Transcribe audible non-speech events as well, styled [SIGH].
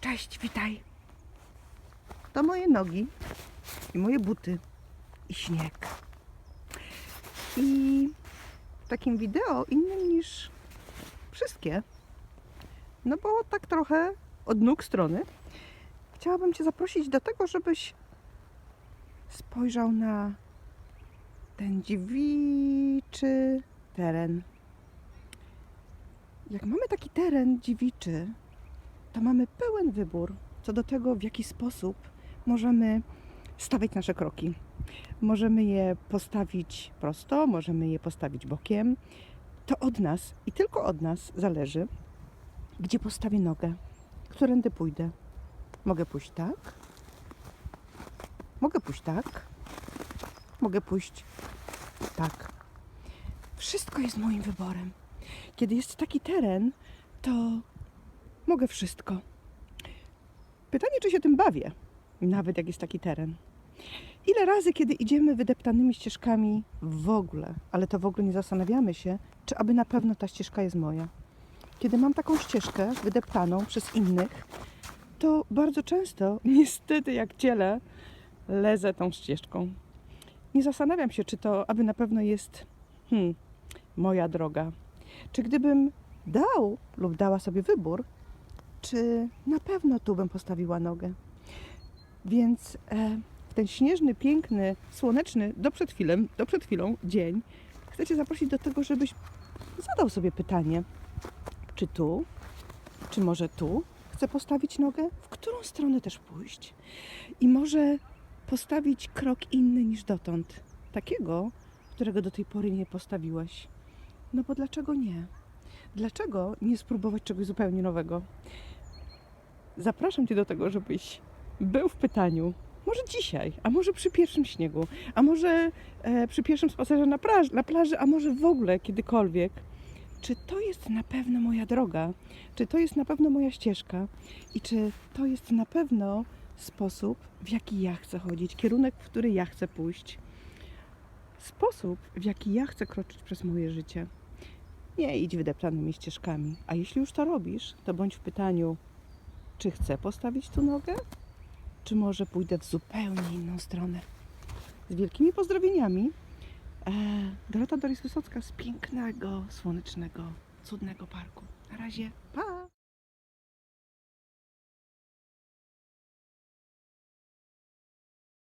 Cześć, witaj. To moje nogi i moje buty i śnieg. I w takim wideo innym niż wszystkie, no bo tak trochę od nóg strony, chciałabym Cię zaprosić do tego, żebyś spojrzał na ten dziewiczy teren. Jak mamy taki teren dziewiczy, to mamy pełen wybór co do tego, w jaki sposób możemy stawiać nasze kroki. Możemy je postawić prosto, możemy je postawić bokiem. To od nas i tylko od nas zależy, gdzie postawię nogę, którędy pójdę. Mogę pójść tak, mogę pójść tak, mogę pójść tak. Wszystko jest moim wyborem. Kiedy jest taki teren, to mogę wszystko. Pytanie, czy się tym bawię, nawet jak jest taki teren. Ile razy, kiedy idziemy wydeptanymi ścieżkami w ogóle, ale to w ogóle nie zastanawiamy się, czy aby na pewno ta ścieżka jest moja. Kiedy mam taką ścieżkę wydeptaną przez innych, to bardzo często, [LAUGHS] niestety jak ciele, lezę tą ścieżką. Nie zastanawiam się, czy to aby na pewno jest hmm, moja droga. Czy gdybym dał lub dała sobie wybór, czy na pewno tu bym postawiła nogę. Więc e, w ten śnieżny, piękny, słoneczny do przed do przed chwilą dzień chcę Cię zaprosić do tego, żebyś zadał sobie pytanie, czy tu, czy może tu chcę postawić nogę, w którą stronę też pójść. I może postawić krok inny niż dotąd, takiego, którego do tej pory nie postawiłeś. No bo dlaczego nie? Dlaczego nie spróbować czegoś zupełnie nowego? Zapraszam Cię do tego, żebyś był w pytaniu. Może dzisiaj, a może przy pierwszym śniegu, a może e, przy pierwszym spacerze na, na plaży, a może w ogóle kiedykolwiek. Czy to jest na pewno moja droga? Czy to jest na pewno moja ścieżka? I czy to jest na pewno sposób, w jaki ja chcę chodzić, kierunek, w który ja chcę pójść? Sposób, w jaki ja chcę kroczyć przez moje życie. Nie idź wydeptanymi ścieżkami. A jeśli już to robisz, to bądź w pytaniu, czy chcę postawić tu nogę, czy może pójdę w zupełnie inną stronę. Z wielkimi pozdrowieniami. E, Dorota Doris Wysocka z pięknego, słonecznego, cudnego parku. Na razie, pa!